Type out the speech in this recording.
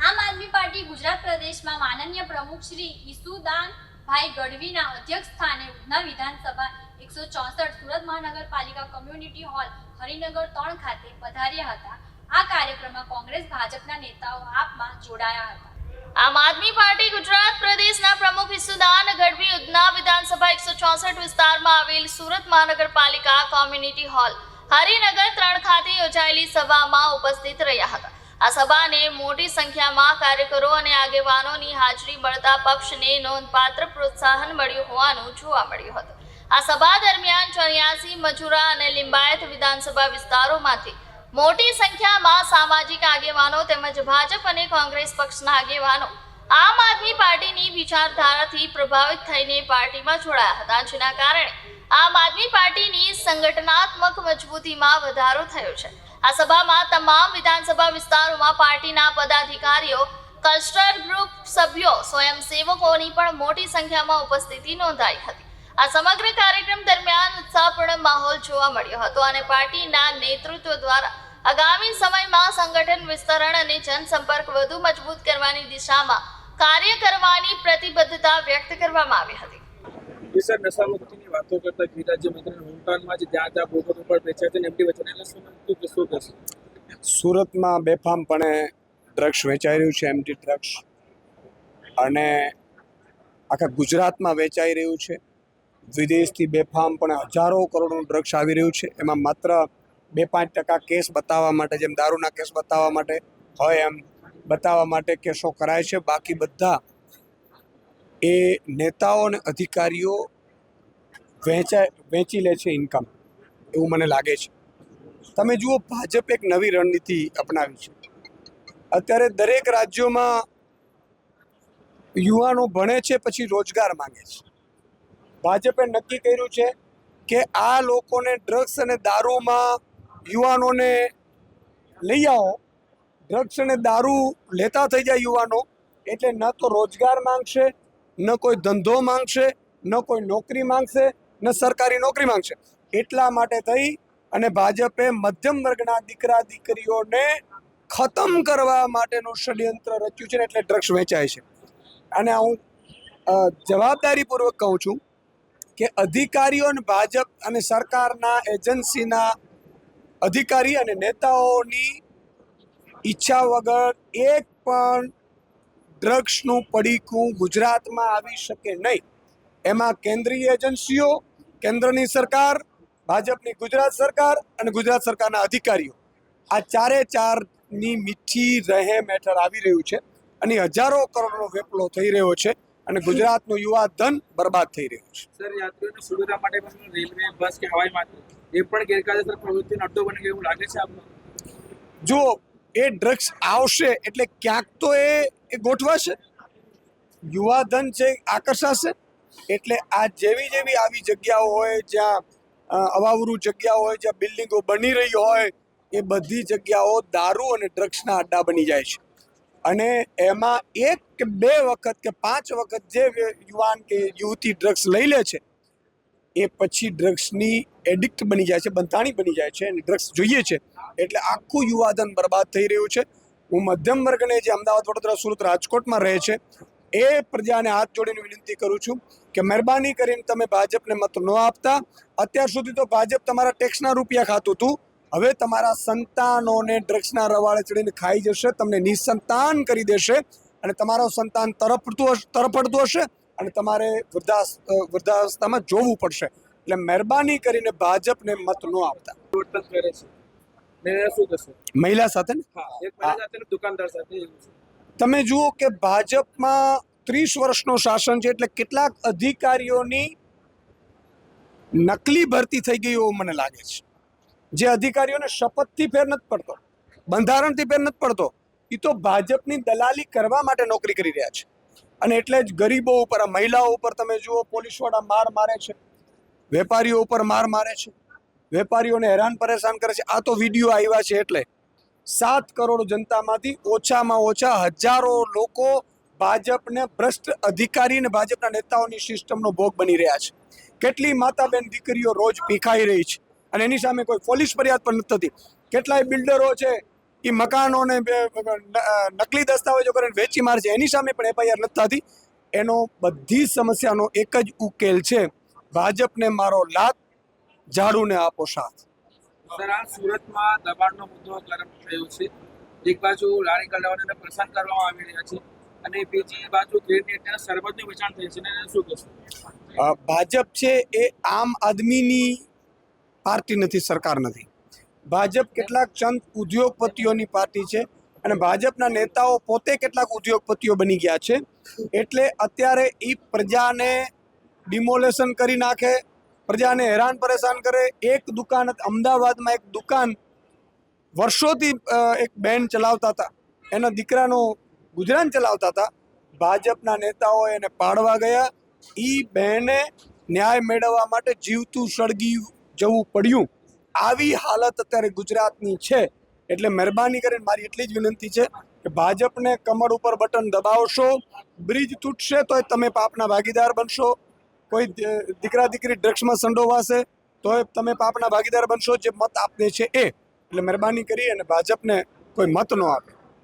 આમ આદમી પાર્ટી ગુજરાત પ્રદેશમાં માનનીય પ્રમુખ શ્રી ઈસુદાનભાઈ ગઢવીના અધ્યક્ષ સ્થાને ઉધના વિધાનસભા એકસો ચોસઠ સુરત મહાનગરપાલિકા કમ્યુનિટી હોલ હરિનગર ત્રણ ખાતે પધાર્યા હતા. આ કાર્યક્રમમાં કોંગ્રેસ ભાજપના નેતાઓ આપમાં જોડાયા હતા. આમ આદમી પાર્ટી ગુજરાત પ્રદેશના પ્રમુખ ઈસુદાન ગઢવી ઉધના વિધાનસભા એકસો ચોસઠ વિસ્તારમાં આવેલ સુરત મહાનગરપાલિકા કોમ્યુનિટી હોલ હરિનગર ત્રણ ખાતે યોજાયેલી સભામાં ઉપસ્થિત રહ્યા હતા. આ સભાને મોટી સંખ્યામાં કાર્યકરો અને આગેવાનોની હાજરી મળતા પક્ષને નોંધપાત્ર પ્રોત્સાહન મળ્યું હોવાનું જોવા મળ્યું હતું. આ સભા દરમિયાન ચોર્યાસી મજુરા અને લિંબાયત વિધાનસભા વિસ્તારોમાંથી મોટી સંખ્યામાં સામાજિક આગેવાનો તેમજ ભાજપ અને કોંગ્રેસ પક્ષના આગેવાનો આમ આદમી પાર્ટીની વિચારધારાથી પ્રભાવિત થઈને પાર્ટીમાં જોડાયા હતા, જેના કારણે આમ આદમી પાર્ટીની સંગઠનાત્મક મજબૂતીમાં વધારો થયો છે. આ સભામાં તમામ વિધાનસભા વિસ્તારોમાં પાર્ટીના પદાધિકારીઓ કલ્ચરલ ગ્રુપ સભ્યો, સ્વયંસેવકોની પણ મોટી સંખ્યામાં ઉપસ્થિતિ નોંધાઈ હતી. આ સમગ્ર કાર્યક્રમ દરમિયાન ઉત્સાહપૂર્ણ માહોલ જોવા મળ્યો હતો અને પાર્ટીના નેતૃત્વ દ્વારા આગામી સમયમાં સંગઠન વિસ્તરણ અને જનસંપર્ક વધુ મજબૂત કરવાની દિશામાં કાર્ય કરવાની પ્રતિબદ્ધતા વ્યક્ત કરવામાં આવી હતી. સર નશામુક્તિની વાતો કરતા ગૃહ રાજ્યમંત્રી હોમટાઉનમાં જે જ્યાં જ્યાં બોટો ઉપર વેચાય છે એમની વચ્ચે શું કે શું સુરતમાં બેફામપણે ડ્રગ્સ વેચાઈ રહ્યું છે એમટી ડ્રગ્સ. અને આખા ગુજરાતમાં વેચાઈ રહ્યું છે. વિદેશથી બેફામ પણ હજારો કરોડનું ડ્રગ્સ આવી રહ્યું છે. એમાં માત્ર બે પાંચ ટકા કેસ બતાવવા માટે જેમ દારૂના કેસ બતાવવા માટે હોય એમ બતાવવા માટે કેસો કરાય છે. બાકી બધા એ નેતાઓ અને અધિકારીઓ વેચાય વેચી લે છે ઇન્કમ એવું મને લાગે છે. તમે જુઓ, ભાજપે એક નવી રણનીતિ અપનાવી છે. અત્યારે દરેક રાજ્યોમાં યુવાનો ભણે છે, પછી રોજગાર માંગે છે. ભાજપે નક્કી કર્યું છે કે આ લોકોને ડ્રગ્સ અને દારૂમાં યુવાનોને લઈ આવો. ડ્રગ્સ અને દારૂ લેતા થઈ જાય યુવાનો, એટલે ન તો રોજગાર માંગશે ન કોઈ ધંધો માંગશે, ન કોઈ નોકરી માંગશે, ન સરકારી નોકરી માંગશે. એટલા માટે થઈ અને ભાજપે મધ્યમ વર્ગના દીકરા દીકરીઓને ખતમ કરવા માટેનું ષડયંત્ર રચ્યું છે એટલે ડ્રગ્સ વેચાય છે. અને હું જવાબદારીપૂર્વક કહું છું કે અધિકારીઓ અને ભાજપ અને સરકારના એજન્સીના અધિકારી અને નેતાઓની ઈચ્છા વગર એક પણ ડ્રગ્સનું પડીકું ગુજરાતમાં આવી શકે નહીં. એમાં કેન્દ્રીય એજન્સીઓ કેન્દ્રની સરકાર ભાજપની ગુજરાત સરકાર અને ગુજરાત સરકારના અધિકારીઓ. આ ચારે ચારની મીઠી રહેમ હેઠળ આવી રહ્યું છે અને હજારો કરોડનો વેપલો થઈ રહ્યો છે અને ગુજરાતનું યુવા ધન બરબાદ થઈ રહ્યું છે. સર યાત્રીઓની સુવિધા માટે પણ રેલવે બસ કે હવાઈ માર્ગ એ પણ ગેરકાયદેસર પ્રવૃત્તિનો અડ્ડો બની ગયો એવું લાગે છે આપને? જો એ ડ્રગ્સ આવશે એટલે ક્યાંક તો એ એ ગોઠવાશે. યુવા ધન છે આકર્ષાશે. એટલે આ જેવી જેવી આવી જગ્યાઓ હોય, જ્યાં અવાવરું જગ્યાઓ હોય, જ્યાં બિલ્ડિંગો બની રહી હોય, એ બધી જગ્યાઓ દારૂ અને ડ્રગ્સના અડ્ડા બની જાય છે. અને એમાં એક કે બે વખત કે પાંચ વખત જે યુવાન કે યુવતી ડ્રગ્સ લઈ લે છે, એ પછી ડ્રગ્સની એડિક્ટ બની જાય છે, બંધાણી બની જાય છે, અને ડ્રગ્સ જોઈએ છે. એટલે આખું યુવાધન બરબાદ થઈ રહ્યું છે. હું મધ્યમ વર્ગને જે અમદાવાદ વડોદરા સુરત રાજકોટમાં રહે છે, એ પ્રજાને હાથ જોડીને વિનંતી કરું છું કે મહેરબાની કરીને તમે ભાજપને મત ન આપતા. અત્યાર સુધી તો ભાજપ તમારા ટેક્સના રૂપિયા ખાતું હતું. હવે તમારા સંતાનોને ડ્રગ્સના રવાળે ચડીને ખાઈ જશે, તમને નિસંતાન કરી દેશે અને તમારો સંતાન તરફડતું હશે તરફડતું હશે અને તમારે વૃદ્ધા વૃદ્ધાવસ્થામાં જોવું પડશે. એટલે મહેરબાની કરીને ભાજપને મત ન આપતા. શું મહિલા સાથે ને? એક મહિલા સાથે દુકાનદાર સાથે તમે જુઓ કે ભાજપમાં ત્રીસ વર્ષનો શાસન છે એટલે કેટલાક અધિકારીઓની નકલી ભરતી થઈ ગઈ એવું મને લાગે છે. જે અધિકારીઓને શપથથી ફેર નથી પડતો બંધારણથી ફેર નથી પડતો એ તો ભાજપની દલાલી કરવા માટે નોકરી કરી રહ્યા છે. અને એટલે જ ગરીબો ઉપર આ મહિલાઓ ઉપર તમે જુઓ પોલીસવાળા માર મારે છે વેપારીઓ ઉપર માર મારે છે. વેપારીઓને હેરાન પરેશાન કરે છે. આ તો વીડિયો આવ્યા છે એટલે સાત કરોડ જનતામાંથી ઓછામાં ઓછા હજારો લોકો ભાજપને ભ્રષ્ટ અધિકારી અને ભાજપના નેતાઓની સિસ્ટમનો ભોગ બની રહ્યા છે. કેટલી માતા બેન દીકરીઓ રોજ પીખાઈ રહી છે અને એની સામે કોઈ પોલીસ ફરિયાદ પણ નથી થતી. કેટલાય બિલ્ડરો છે એ મકાનોને નકલી દસ્તાવેજો કરીને વેચી મારે છે. એની સામે પણ એફઆઈઆર નથી થતી. એનો બધી સમસ્યાનો એક જ ઉકેલ છે. ભાજપને મારો લાત ઝાડુને આપો સાથ. સર આ સુરતમાં દબાણનો મુદ્દો ગરમ થયો છે. એક બાજુ લારી ગલ્લાઓને પરેશાન કરવામાં આવી રહ્યા છે અને બીજી બાજુ ગેર નેતા સરબતનું વેચાણ થાય છે અને શું કહેશો? ભાજપ છે એ આમ આદમીની પાર્ટી નથી સરકાર નથી. ભાજપ કેટલાક ચંદ ઉદ્યોગપતિઓની પાર્ટી છે અને ભાજપના નેતાઓ પોતે કેટલાક ઉદ્યોગપતિઓ બની ગયા છે. એટલે અત્યારે એ પ્રજાને ડિમોલેશન કરી નાખે પ્રજાને હેરાન પરેશાન કરે. એક દુકાન અમદાવાદમાં એક દુકાન વર્ષોથી એક બેન ચલાવતા હતા. એના દીકરાનો ગુજરાન ચલાવતા હતા. ભાજપના નેતાઓ એને પાડવા ગયા. એ બહેને ન્યાય મેળવવા માટે જીવતું સળગી જવું પડ્યું. આવી હાલત અત્યારે ગુજરાતની છે. એટલે મહેરબાની કરીને મારી એટલી જ વિનંતી છે કે ભાજપને કમર ઉપર બટન દબાવશો. બ્રિજ તૂટશે તોય તમે પાપના ભાગીદાર બનશો. કોઈ દીકરા દીકરી ડ્રગ્સમાં સંડોવાશે તો તમે પાપના ભાગીદાર બનશો, જે મત આપને છે એ. એટલે મહેરબાની કરી અને ભાજપને કોઈ મત ન આપે.